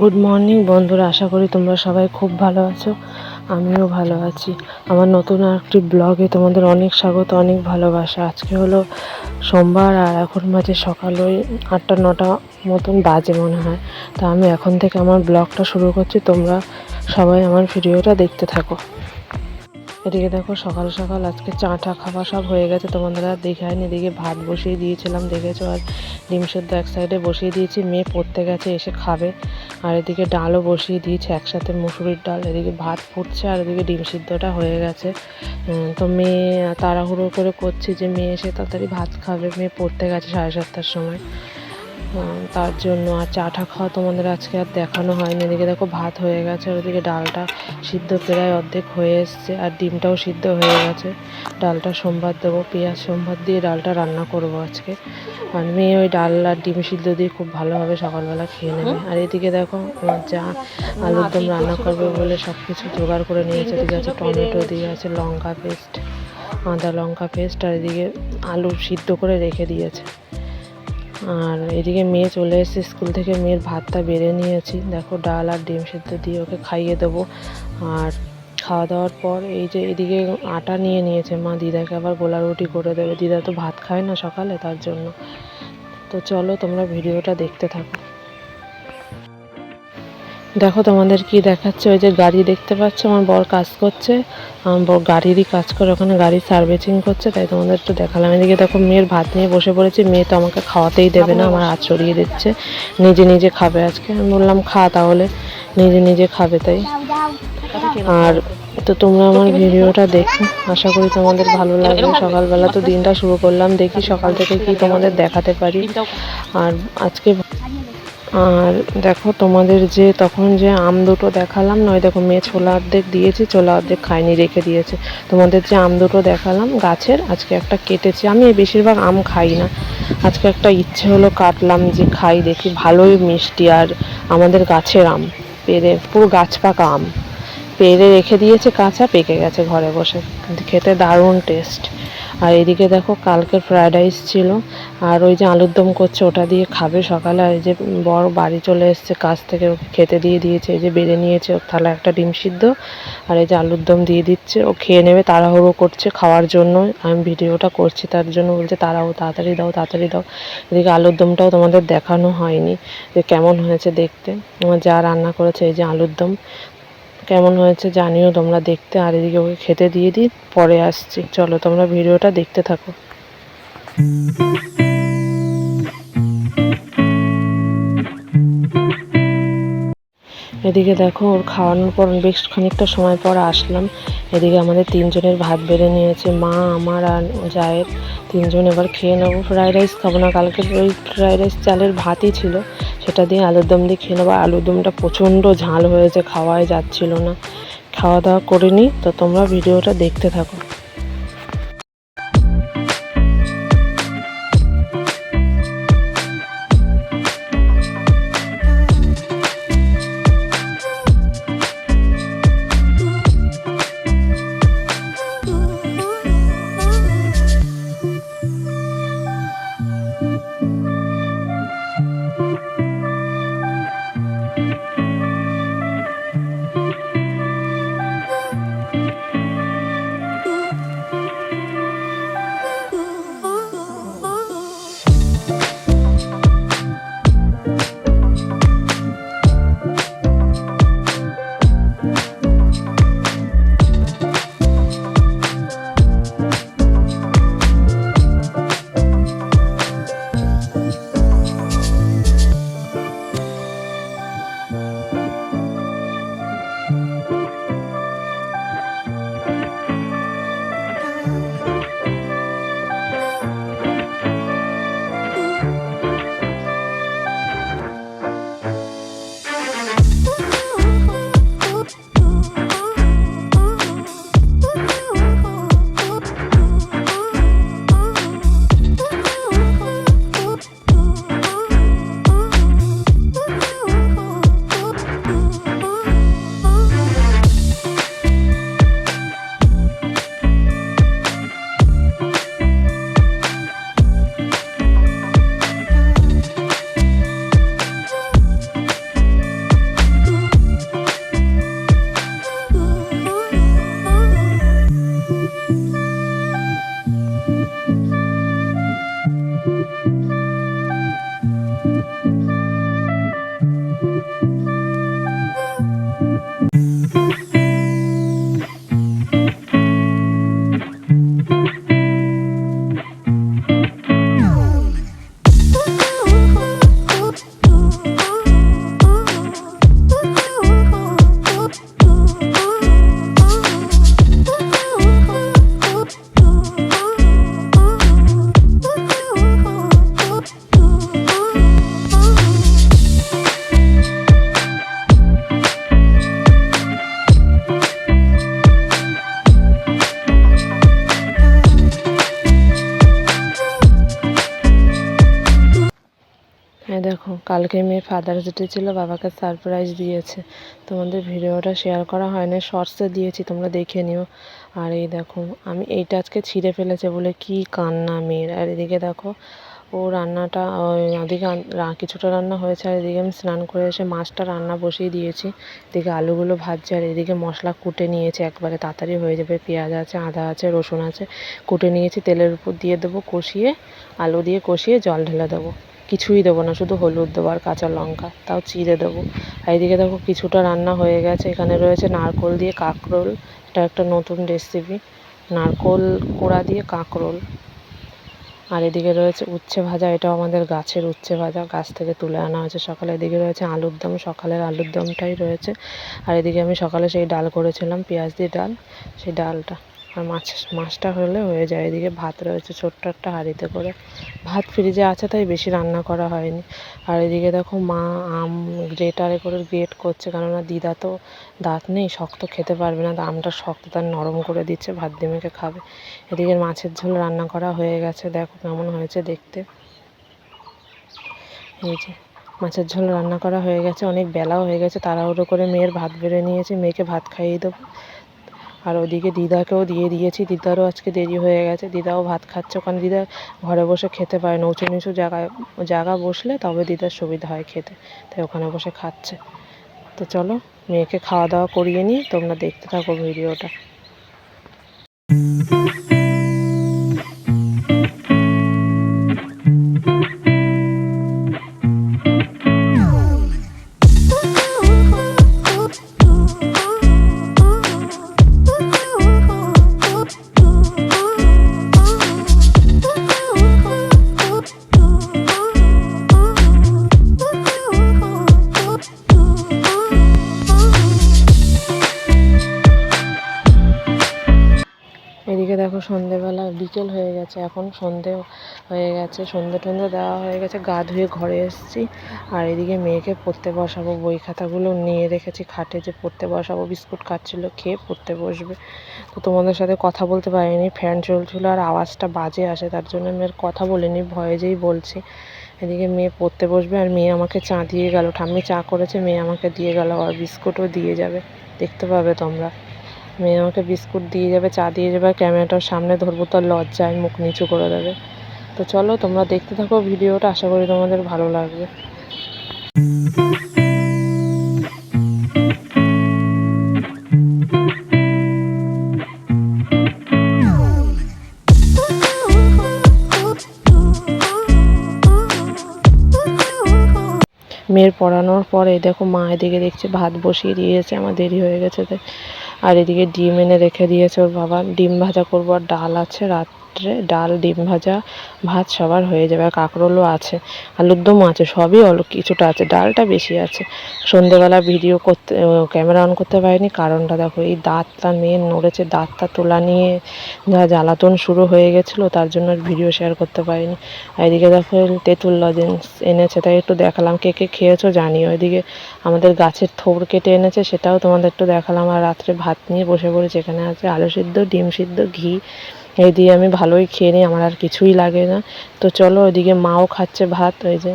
Good morning বন্ধুরা, আশা করি তোমরা সবাই খুব ভালো আছো। আমিও ভালো আছি। আমার নতুন একটি ব্লগে তোমাদের অনেক স্বাগত, অনেক ভালোবাসা। আজকে হলো সোমবার আর এখন মাঝে সকাল ওই আটটা, নটা মতন বাজে মনে হয়। তা আমি এখন থেকে আমার ব্লগটা শুরু করছি। তোমরা সবাই আমার ভিডিওটা দেখতে থাকো। এদিকে দেখো সকাল সকাল আজকে চা টা খাওয়া সব হয়ে গেছে। তোমাদের আর দেখায়নি এদিকে ভাত বসিয়ে দিয়েছিলাম, দেখেছ? আর ডিম সেদ্ধ এক সাইডে বসিয়ে দিয়েছি, মেয়ে পড়তে গেছে, এসে খাবে। আর এদিকে ডালও বসিয়ে দিয়েছি, একসাথে মুসুরির ডাল। এদিকে ভাত ফুটছে আর এদিকে ডিম সিদ্ধটা হয়ে গেছে। তো মেয়ে তাড়াহুড়ো করে করছি যে মেয়ে এসে তাড়াতাড়ি ভাত খাবে। মেয়ে পড়তে গেছে সাড়ে সাতটার সময়। তার জন্য আর চাটা খাওয়া তোমাদের আজকে আর দেখানো হয়নি। এদিকে দেখো ভাত হয়ে গেছে ওদিকে ডালটা সিদ্ধ প্রায় অর্ধেক হয়ে এসছে আর ডিমটাও সিদ্ধ হয়ে গেছে। ডালটা সোমবার দেবো পেঁয়াজ সোমবার দিয়ে ডালটা রান্না করব আজকে। আর মেয়ে ওই ডাল আর ডিম সিদ্ধ দিয়ে খুব ভালোভাবে সকালবেলা খেয়ে নেবে। আর এদিকে দেখো আমার যা আলুর দম রান্না করবে বলে সব কিছু জোগাড় করে নিয়েছে এদিকে আছে টমেটো দিয়ে আছে লঙ্কা পেস্ট আদা লঙ্কা পেস্ট আর এদিকে আলু সিদ্ধ করে রেখে দিয়েছে। আর এদিকে মেয়ে চলে এসেছে, স্কুল থেকে মেয়ের ভাতটা বেড়ে নিয়েছি। দেখো ডাল আর ডিম সেদ্ধ দিয়ে ওকে খাইয়ে দেবো। আর খাওয়া দাওয়ার পর এই যে এদিকে আটা নিয়ে নিয়েছে মা, দিদাকে আবার গোলা রুটি করে দেবে। দিদা তো ভাত খায় না সকালে, তার জন্য। তো চলো তোমরা ভিডিওটা দেখতে থাকো। দেখো তোমাদের কি দেখাচ্ছে? ওই যে গাড়ি দেখতে পাচ্ছ, আমার বর কাজ করছে। আমার বর গাড়িরই কাজ করে, ওখানে গাড়ি সার্ভিসিং করছে, তাই তোমাদের একটু দেখালাম। এদিকে দেখো মেয়ের ভাত নিয়ে বসে পড়েছি, মেয়ে তো আমাকে খাওয়াতেই দেবে না, আমার হাত সরিয়ে দিচ্ছে। নিজে নিজে খাবে আজকে। আমি বললাম, খা তাহলে। নিজে নিজে খাবে তাই। আর তো তোমরা আমার ভিডিওটা দেখো। আশা করি তোমাদের ভালো লাগবে। সকালবেলা তো দিনটা শুরু করলাম, দেখি সকাল থেকে কি তোমাদের দেখাতে পারি। আর আজকে আর দেখো তোমাদের যে তখন যে আম দুটো দেখালাম, নয় দেখো মেয়ে ছোলা অর্ধেক দিয়েছি, ছোলা অর্ধেক খায়নি, রেখে দিয়েছে। তোমাদের যে আম দুটো দেখালাম, গাছের, আজকে একটা কেটেছি। আমি বেশিরভাগ আম খাই না। আজকে একটা ইচ্ছে হলো কাটলাম যে খাই দেখি, ভালোই মিষ্টি। আর আমাদের গাছের আম, পেরে, পুরো গাছ পাকা আম। পেরে রেখে দিয়েছে, কাঁচা পেকে গেছে ঘরে বসে। খেতে দারুণ টেস্ট আর এদিকে দেখো কালকে ফ্রায়েড রাইস ছিল। আর ওই যে আলুর দম করছে, ওটা দিয়ে খাবে সকালে। আর এই যে বড় বাড়ি চলে এসছে, কাজ থেকে ওকে খেতে দিয়ে দিয়েছে। এই যে বেড়ে নিয়েছে ওর থালা একটা ডিম সিদ্ধ। আর এই যে আলুর দম দিয়ে দিচ্ছে। ও খেয়ে নেবে, তাড়াহুড়ো করছে খাওয়ার জন্য। আমি ভিডিওটা করছি তার জন্য, বলছে তাড়াও, তাড়াতাড়ি দাও তাড়াতাড়ি দাও। এদিকে আলুর দমটাও তোমাদের দেখানো হয়নি যে কেমন হয়েছে দেখতে। আমার যা রান্না করেছে, এই যে আলুর দম। কেমন হয়েছে জানিও, তোমরা দেখতে আর এদিকে ওকে খেতে দিয়ে দিই, পরে আসছি। চলো, তোমরা ভিডিওটা দেখতে থাকো। এদিকে দেখো, ওর খাওয়ানোর পর বেশ খানিকটা সময় পর আসলাম। এদিকে আমাদের তিনজনের ভাত বেড়ে নিয়েছে, মা, আমার আর জায়ের। তিনজন এবার খেয়ে নেব। ফ্রাইড রাইস খাব না কালকে ওই ফ্রাইড রাইস চালের ভাতই ছিল। সেটা দিয়ে আলুর দম দিয়ে খেয়ে নেব। আলুর দমটা প্রচণ্ড ঝাল হয়েছে, খাওয়াই যাচ্ছিল না। খাওয়া দাওয়া করে তো তোমরা ভিডিওটা দেখতে থাকো। কালকে মেয়ে ফাদার্স ডে ছিল বাবাকে সারপ্রাইজ দিয়েছে। তোমাদের ভিডিওটা শেয়ার করা হয়নি শর্টসে দিয়েছি, তোমরা দেখে নিও। আর এই দেখো, আমি এইটা আজকে ছিঁড়ে ফেলেছে বলে কি কান্না মেয়ের। আর এদিকে দেখো, ও রান্নাটা ওদিকে কিছুটা রান্না হয়েছে, আর এদিকে আমি স্নান করে এসে মাছটা রান্না বসিয়ে দিয়েছি। এদিকে আলুগুলো ভাজছে, আর এদিকে মশলা কুটে নিয়েছি। একবারে তাড়াতাড়ি হয়ে যাবে, পেঁয়াজ আছে, আদা আছে, রসুন আছে। কুটে নিয়েছি, তেলের উপর দিয়ে দেবো, কষিয়ে, আলু দিয়ে কষিয়ে জল ঢেলে দেবো। কিছুই দেবো না, শুধু হলুদ দেবো আর কাঁচা লঙ্কা, তাও চিড়ে দেবো। আর এদিকে দেখো কিছুটা রান্না হয়ে গেছে, এখানে রয়েছে নারকোল দিয়ে কাঁকরোল, এটা একটা নতুন রেসিপি নারকোল কোড়া দিয়ে কাঁকরোল। আর এদিকে রয়েছে উচ্ছে ভাজা, এটাও আমাদের গাছের উচ্ছে ভাজা, গাছ থেকে তুলে আনা হয়েছে সকালে। এদিকে রয়েছে আলুর দম, সকালের আলুর দমটাই রয়েছে। আর এদিকে আমি সকালে সেই ডাল করেছিলাম, পেঁয়াজ দিয়ে ডাল, সেই ডালটা। আর মাছ, মাছটা হলে হয়ে যায়। এদিকে ভাত রয়েছে, ছোট্ট একটা হাঁড়িতে করে। ভাত ফ্রিজে আছে, তাই বেশি রান্না করা হয়নি। আর এদিকে দেখো মা আম গ্রেটারে করে গ্রেট করছে, কেননা দিদা তো দাঁত নেই, শক্ত খেতে পারবে না। আমটা শক্ত তার নরম করে দিচ্ছে, ভাত মেখে খাবে। এদিকে মাছের ঝোল রান্না করা হয়ে গেছে, দেখো কেমন হয়েছে দেখতে। এই যে মাছের ঝোল রান্না করা হয়ে গেছে, অনেক বেলাও হয়ে গেছে, তাড়াহুড়ো করে মেয়ের ভাত বেড়ে নিয়েছি, মেয়েকে ভাত খাইয়ে দেবো। আর ওদিকে দিদাকেও দিয়ে দিয়েছি। দিদারও আজকে দেরি হয়ে গেছে। দিদাও ভাত খাচ্ছে। ওখানে দিদা ঘরে বসে খেতে পারে না। উঁচু নিচু জায়গায়, জায়গা বসলে তবে দিদার সুবিধা হয় খেতে। তাই ওখানে বসে খাচ্ছে। তো চলো, মেয়েকে খাওয়া দাওয়া করিয়ে নিই। তোমরা দেখতে থাকো ভিডিওটা। সন্ধেবেলা বিকেল হয়ে গেছে, এখন সন্ধে হয়ে গেছে, সন্ধে টন্ধে দেওয়া হয়ে গেছে, গা ধুয়ে ঘরে এসেছি। আর এদিকে মেয়েকে পড়তে বসাবো, বই খাতাগুলো নিয়ে রেখেছি খাটে যে পড়তে বসাবো, বিস্কুট খাচ্ছিল, খেয়ে পড়তে বসবে। তো তোমাদের সাথে কথা বলতে পারিনি, ফ্যান চলছিল আর আওয়াজটা বাজে আসে, তার জন্য আমি আর কথা বলিনি, ভয়ে যেই বলছি। এদিকে মেয়ে পড়তে বসবে আর মেয়ে আমাকে চা দিয়ে গেল, ঠাম্মি চা করেছে, মেয়ে আমাকে দিয়ে গেল আর বিস্কুটও দিয়ে যাবে। দেখতে পাবে তোমরা। মেয়ে আমাকে বিস্কুট দিয়ে যাবে, চা দিয়ে যাবে ক্যামেরাটার সামনে ধরবো তো লজ্জায় মুখ নিচু করে দেবে। তো চলো, তোমরা দেখতে থাকো ভিডিওটা, আশা করি তোমাদের ভালো লাগবে। মেয়ের পড়ানোর পরে, দেখো মা এদিকে দেখছে, ভাত বসিয়ে দিয়েছে, আমার দেরি হয়ে গেছে তাই। আর এদিকে ডিম এনে রেখে দিয়েছে ওর বাবা। ডিম ভাজা করব আর ডাল আছে রাত্রে ডাল, ডিম ভাজা, ভাত সবার হয়ে যাবে। আর কাঁকরোলও আছে আলুর দমও আছে, সবই অল্প কিছুটা আছে, ডালটা বেশি আছে। সন্ধেবেলা ভিডিও করতে ক্যামেরা অন করতে পারিনি, কারণটা দেখো, এই দাঁতটা মেয়ের নড়েছে, দাঁতটা তোলা নিয়ে যা জ্বালাতন শুরু হয়ে গেছিল, তার জন্য ভিডিও শেয়ার করতে পারিনি। এদিকে দেখো তেঁতুল লজেন্স এনেছে, তাই একটু দেখালাম, কে কে খেয়েছো জানিও। এদিকে আমাদের গাছের থোড় কেটে এনেছে, সেটাও তোমাদের একটু দেখালাম। আর রাত্রে ভাত নিয়ে বসে পড়েছি, এখানে আছে আলু সিদ্ধ, ডিম সিদ্ধ, ঘি এই দিয়ে আমি ভালোই খেয়ে নিই, আমার আর কিছুই লাগে না। তো চলো ওইদিকে মাও খাচ্ছে ভাত, ওই যে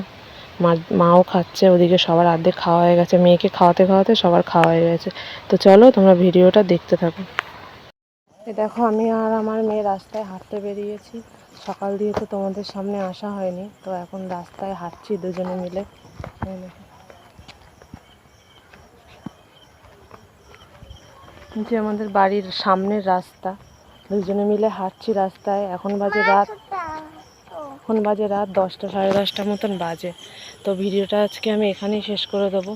মা, মাও খাচ্ছে, ওদিকে সবার অর্ধেক খাওয়া হয়ে গেছে, মেয়েকে খাওয়াতে খাওয়াতে সবার খাওয়া হয়ে গেছে। তো চলো তোমরা ভিডিওটা দেখতে থাকো। দেখো, আমি আর আমার মেয়ে রাস্তায় হাঁটতে বেরিয়েছি। সকাল দিয়ে তো তোমাদের সামনে আসা হয়নি, তো এখন রাস্তায় হাঁটছি দুজনে মিলে। যে আমাদের বাড়ির সামনের রাস্তা। দুজনে মিলে হাঁটছি রাস্তায়। এখন বাজে রাত এখন বাজে রাত দশটা সাড়ে দশটার মতন বাজে। তো ভিডিওটা আজকে আমি এখানেই শেষ করে দেবো।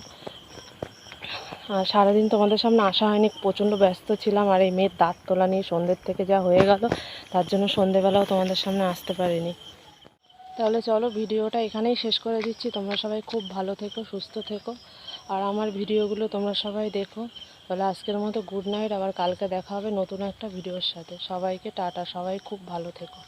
আর সারাদিন তোমাদের সামনে আসা হয়নি প্রচণ্ড ব্যস্ত ছিলাম আর এই মেয়ের দাঁত তোলা নিয়ে সন্ধ্যের থেকে যা হয়ে গেল তার জন্য সন্ধেবেলাও তোমাদের সামনে আসতে পারিনি। তাহলে চলো ভিডিওটা এখানেই শেষ করে দিচ্ছি। তোমরা সবাই খুব ভালো থেকো সুস্থ থেকো। আর আমার ভিডিওগুলো তোমরা সবাই দেখো। তাহলে আজকের মতো গুড নাইট আবার কালকে দেখা হবে নতুন একটা ভিডিওর সাথে। সবাইকে টাটা, সবাই খুব ভালো থেকো।